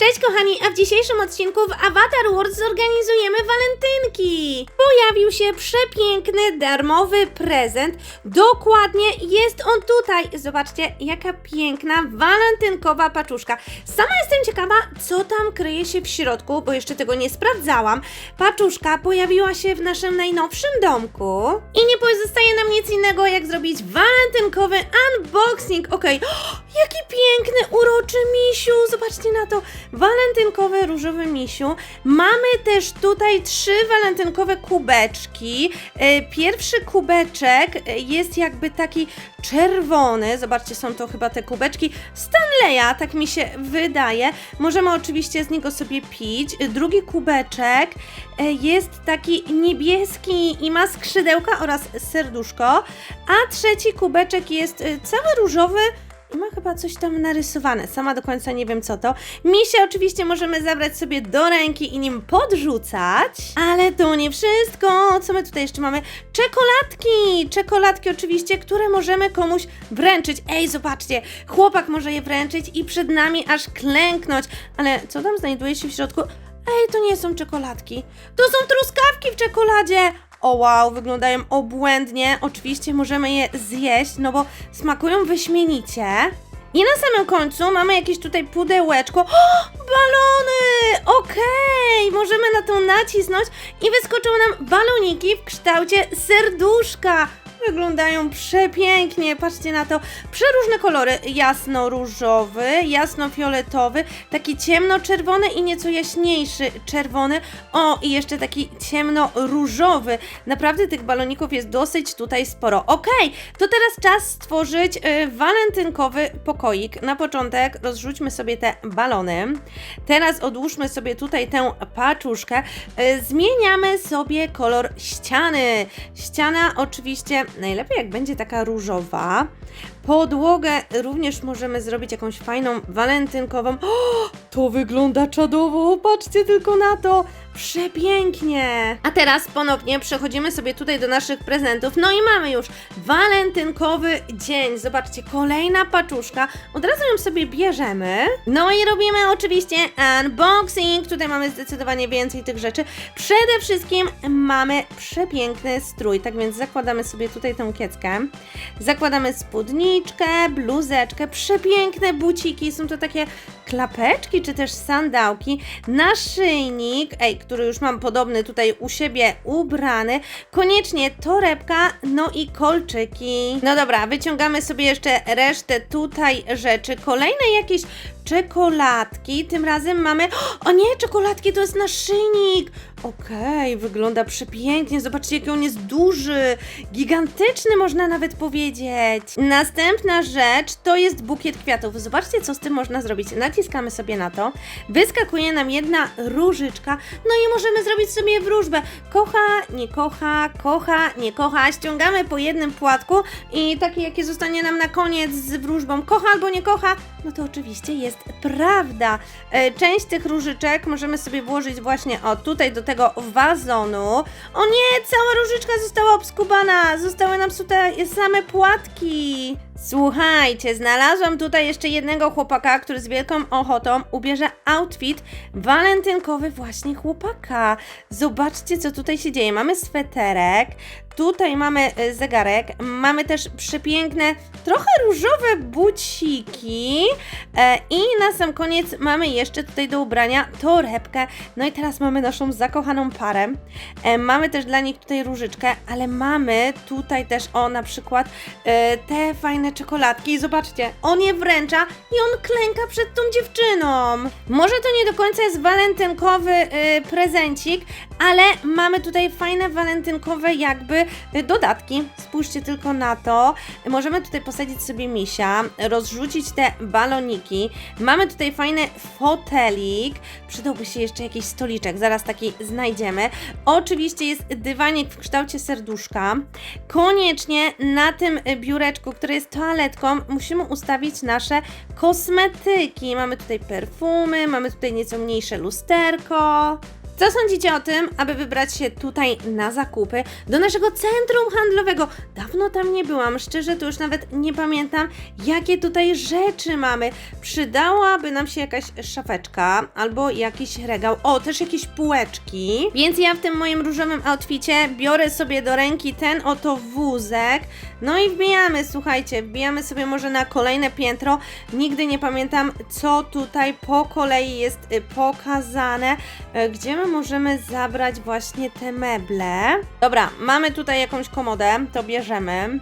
Cześć kochani, a w dzisiejszym odcinku w Avatar World zorganizujemy walentynki. Pojawił się przepiękny, darmowy prezent. Dokładnie jest on tutaj. Zobaczcie, jaka piękna, walentynkowa paczuszka. Sama jestem ciekawa, co tam kryje się w środku, bo jeszcze tego nie sprawdzałam. Paczuszka pojawiła się w naszym najnowszym domku. I nie pozostaje nam nic innego, jak zrobić walentynkowy unboxing. Okej, Jaki piękny, uroczy misiu! Zobaczcie na to. Walentynkowy różowy misiu. Mamy też tutaj trzy walentynkowe kubeczki. E, Pierwszy kubeczek e, jest jakby taki czerwony. Zobaczcie, są to chyba te kubeczki Stanleya, tak mi się wydaje. Możemy oczywiście z niego sobie pić. Drugi kubeczek e, jest taki niebieski i ma skrzydełka oraz serduszko. A trzeci kubeczek jest cały różowy. Ma chyba coś tam narysowane. Sama do końca nie wiem co to. Misie oczywiście możemy zabrać sobie do ręki i nim podrzucać. Ale to nie wszystko. Co my tutaj jeszcze mamy? Czekoladki! Czekoladki oczywiście, które możemy komuś wręczyć. Ej, zobaczcie, chłopak może je wręczyć i przed nami aż klęknąć. Ale co tam znajduje się w środku? Ej, to nie są czekoladki. To są truskawki w czekoladzie. O wow, wyglądają obłędnie. Oczywiście możemy je zjeść, no bo smakują wyśmienicie. I na samym końcu mamy jakieś tutaj pudełeczko. O, balony! Okej, możemy na to nacisnąć i wyskoczą nam baloniki w kształcie serduszka. Wyglądają przepięknie, patrzcie na to. Przeróżne kolory, jasno-różowy, jasno-fioletowy, taki ciemno-czerwony i nieco jaśniejszy czerwony. O, i jeszcze taki ciemno-różowy. Naprawdę tych baloników jest dosyć tutaj sporo. Okej, to teraz czas stworzyć y, walentynkowy pokoik. Na początek rozrzućmy sobie te balony. Teraz odłóżmy sobie tutaj tę paczuszkę. Y, zmieniamy sobie kolor ściany. Ściana oczywiście najlepiej jak będzie taka różowa. Podłogę również możemy zrobić jakąś fajną walentynkową. O, to wygląda czadowo, patrzcie tylko na to. Przepięknie! A teraz ponownie przechodzimy sobie tutaj do naszych prezentów. No i mamy już walentynkowy dzień. Zobaczcie, kolejna paczuszka. Od razu ją sobie bierzemy. No i robimy oczywiście unboxing. Tutaj mamy zdecydowanie więcej tych rzeczy. Przede wszystkim mamy przepiękny strój. Tak więc zakładamy sobie tutaj tą kieckę. Zakładamy spódniczkę, bluzeczkę, przepiękne buciki. Są to takie klapeczki czy też sandałki, naszyjnik, ej, który już mam podobny tutaj u siebie ubrany, koniecznie torebka, no i kolczyki. No dobra, wyciągamy sobie jeszcze resztę tutaj rzeczy, kolejne jakieś czekoladki, tym razem mamy, o nie, czekoladki to jest naszyjnik, okej, wygląda przepięknie, zobaczcie jaki on jest duży, gigantyczny można nawet powiedzieć. Następna rzecz to jest bukiet kwiatów, zobaczcie co z tym można zrobić, sobie na to, wyskakuje nam jedna różyczka, no i możemy zrobić sobie wróżbę, kocha, nie kocha, kocha, nie kocha, ściągamy po jednym płatku i takie jakie zostanie nam na koniec z wróżbą, kocha albo nie kocha, no to oczywiście jest prawda. E, Część tych różyczek możemy sobie włożyć właśnie o tutaj do tego wazonu. O nie, cała różyczka została obskubana, zostały nam tutaj same płatki. Słuchajcie, znalazłam tutaj jeszcze jednego chłopaka, który z wielką ochotą ubierze outfit walentynkowy właśnie chłopaka. Zobaczcie, co tutaj się dzieje. Mamy sweterek, tutaj mamy e, zegarek, mamy też przepiękne, trochę różowe buciki e, i na sam koniec mamy jeszcze tutaj do ubrania torebkę. No i teraz mamy naszą zakochaną parę. E, mamy też dla nich tutaj różyczkę, ale mamy tutaj też o na przykład te fajne czekoladki. Zobaczcie, on je wręcza i on klęka przed tą dziewczyną. Może to nie do końca jest walentynkowy prezencik, ale mamy tutaj fajne walentynkowe jakby dodatki. Spójrzcie tylko na to. Możemy tutaj posadzić sobie misia, rozrzucić te baloniki. Mamy tutaj fajny fotelik. Przydałby się jeszcze jakiś stoliczek, zaraz taki znajdziemy. Oczywiście jest dywanik w kształcie serduszka. Koniecznie na tym y, biureczku, które jest toaletką, musimy ustawić nasze kosmetyki. Mamy tutaj perfumy, mamy tutaj nieco mniejsze lusterko. Co sądzicie o tym, aby wybrać się tutaj na zakupy do naszego centrum handlowego? Dawno tam nie byłam, szczerze to już nawet nie pamiętam, jakie tutaj rzeczy mamy. Przydałaby nam się jakaś szafeczka albo jakiś regał. O, też jakieś półeczki. Więc ja w tym moim różowym outficie biorę sobie do ręki ten oto wózek. No i wbijamy, słuchajcie, wbijamy sobie może na kolejne piętro. Nigdy nie pamiętam, co tutaj po kolei jest y, pokazane, y, gdzie my możemy zabrać właśnie te meble. Dobra, mamy tutaj jakąś komodę, to bierzemy.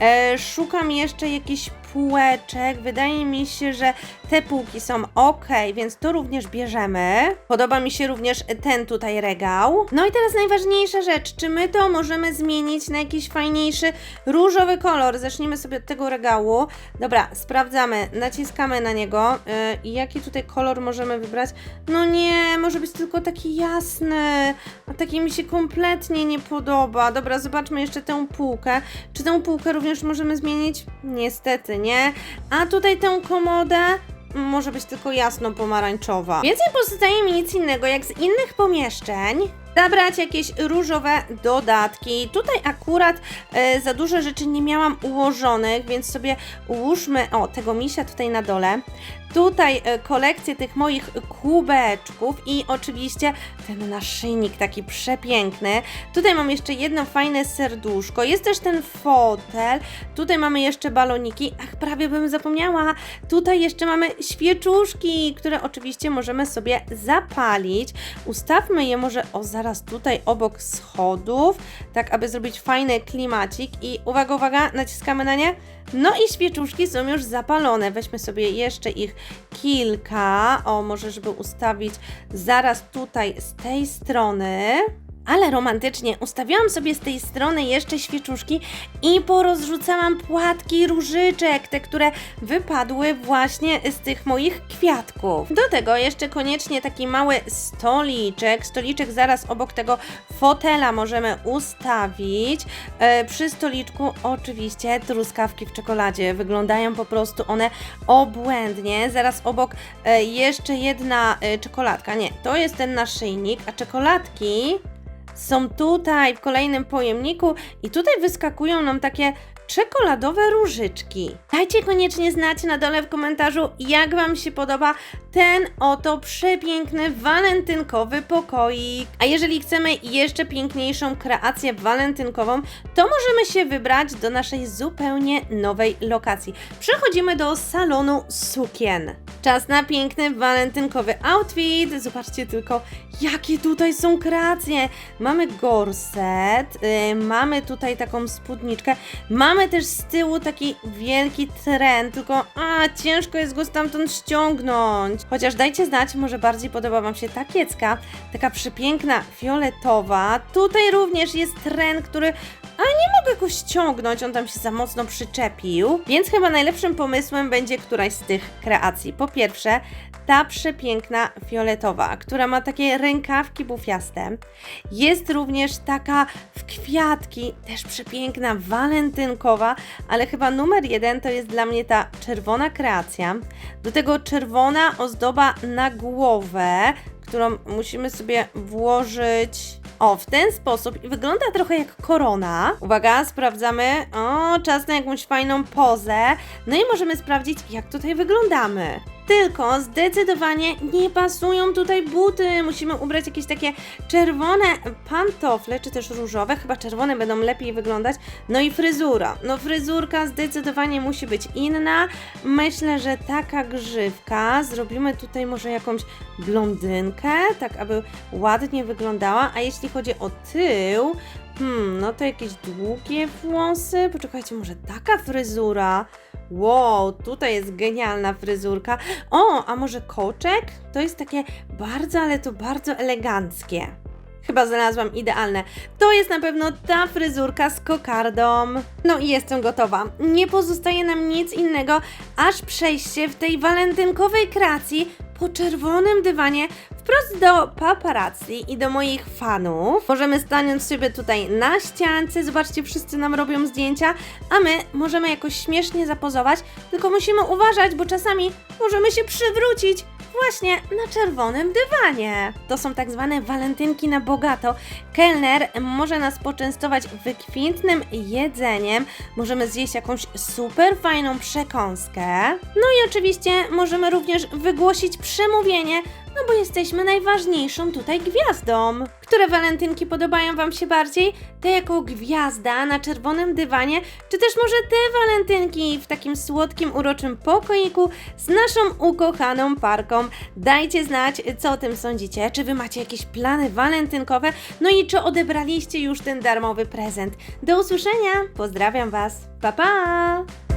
E, szukam jeszcze jakichś półeczek. Wydaje mi się, że te półki są ok, więc to również bierzemy. Podoba mi się również ten tutaj regał. No i teraz najważniejsza rzecz, czy my to możemy zmienić na jakiś fajniejszy różowy kolor? Zacznijmy sobie od tego regału. Dobra, sprawdzamy, naciskamy na niego. Yy, jaki tutaj kolor możemy wybrać? No nie, może być tylko taki jasny, a taki mi się kompletnie nie podoba. Dobra, zobaczmy jeszcze tę półkę. Czy tę półkę również możemy zmienić? Niestety nie. A tutaj tę komodę może być tylko jasno-pomarańczowa. Więc nie pozostaje mi nic innego, jak z innych pomieszczeń zabrać jakieś różowe dodatki. Tutaj akurat e, za dużo rzeczy nie miałam ułożonych, więc sobie ułóżmy, o, tego misia tutaj na dole. Tutaj e, kolekcję tych moich kubeczków i oczywiście ten naszyjnik taki przepiękny. Tutaj mam jeszcze jedno fajne serduszko, jest też ten fotel, tutaj mamy jeszcze baloniki, ach prawie bym zapomniała, tutaj jeszcze mamy świeczuszki, które oczywiście możemy sobie zapalić. Ustawmy je może o zaraz tutaj obok schodów, tak aby zrobić fajny klimacik i uwaga, uwaga, naciskamy na nie. No i świeczuszki są już zapalone. Weźmy sobie jeszcze ich kilka. O, może żeby ustawić zaraz tutaj z tej strony. Ale romantycznie ustawiałam sobie z tej strony jeszcze świeczuszki i porozrzucałam płatki różyczek, te, które wypadły właśnie z tych moich kwiatków. Do tego jeszcze koniecznie taki mały stoliczek. Stoliczek zaraz obok tego fotela możemy ustawić. E, przy stoliczku oczywiście truskawki w czekoladzie. Wyglądają po prostu one obłędnie. Zaraz obok e, jeszcze jedna e, czekoladka. Nie, to jest ten naszyjnik, a czekoladki są tutaj w kolejnym pojemniku i tutaj wyskakują nam takie czekoladowe różyczki. Dajcie koniecznie znać na dole w komentarzu, jak Wam się podoba ten oto przepiękny walentynkowy pokoik. A jeżeli chcemy jeszcze piękniejszą kreację walentynkową, to możemy się wybrać do naszej zupełnie nowej lokacji. Przechodzimy do salonu sukien. Czas na piękny walentynkowy outfit. Zobaczcie tylko, jakie tutaj są kreacje. Gorset, yy, mamy tutaj taką spódniczkę, mamy też z tyłu taki wielki tren, tylko a, ciężko jest go stamtąd ściągnąć. Chociaż dajcie znać, może bardziej podoba Wam się ta kiecka, taka przepiękna, fioletowa. Tutaj również jest tren, który a nie mogę go ściągnąć, on tam się za mocno przyczepił. Więc chyba najlepszym pomysłem będzie któraś z tych kreacji. Po pierwsze, ta przepiękna fioletowa, która ma takie rękawki bufiaste. Jest również taka w kwiatki, też przepiękna, walentynkowa, ale chyba numer jeden to jest dla mnie ta czerwona kreacja. Do tego czerwona ozdoba na głowę, którą musimy sobie włożyć o, w ten sposób i wygląda trochę jak korona. Uwaga, sprawdzamy. O, czas na jakąś fajną pozę. No i możemy sprawdzić, jak tutaj wyglądamy. Tylko zdecydowanie nie pasują tutaj buty. Musimy ubrać jakieś takie czerwone pantofle, czy też różowe. Chyba czerwone będą lepiej wyglądać. No i fryzura. No fryzurka zdecydowanie musi być inna. Myślę, że taka grzywka. Zrobimy tutaj może jakąś blondynkę, tak aby ładnie wyglądała. A jeśli chodzi o tył, hmm, no to jakieś długie włosy. Poczekajcie, może taka fryzura. Wow, tutaj jest genialna fryzurka. O, a może koczek? To jest takie bardzo, ale to bardzo eleganckie. Chyba znalazłam idealne. To jest na pewno ta fryzurka z kokardą. No i jestem gotowa. Nie pozostaje nam nic innego, aż przejście w tej walentynkowej kreacji po czerwonym dywanie wprost do paparazzi i do moich fanów. Możemy stanąć sobie tutaj na ściance, zobaczcie, wszyscy nam robią zdjęcia, a my możemy jakoś śmiesznie zapozować, tylko musimy uważać, bo czasami możemy się przywrócić właśnie na czerwonym dywanie. To są tak zwane walentynki na bogato. Kelner może nas poczęstować wykwintnym jedzeniem, możemy zjeść jakąś super fajną przekąskę. No i oczywiście możemy również wygłosić przemówienie, no bo jesteśmy najważniejszą tutaj gwiazdą. Które walentynki podobają Wam się bardziej? Te jako gwiazda na czerwonym dywanie, czy też może te walentynki w takim słodkim, uroczym pokoiku z naszą ukochaną parką? Dajcie znać, co o tym sądzicie. Czy Wy macie jakieś plany walentynkowe? No i czy odebraliście już ten darmowy prezent? Do usłyszenia! Pozdrawiam Was! Pa pa!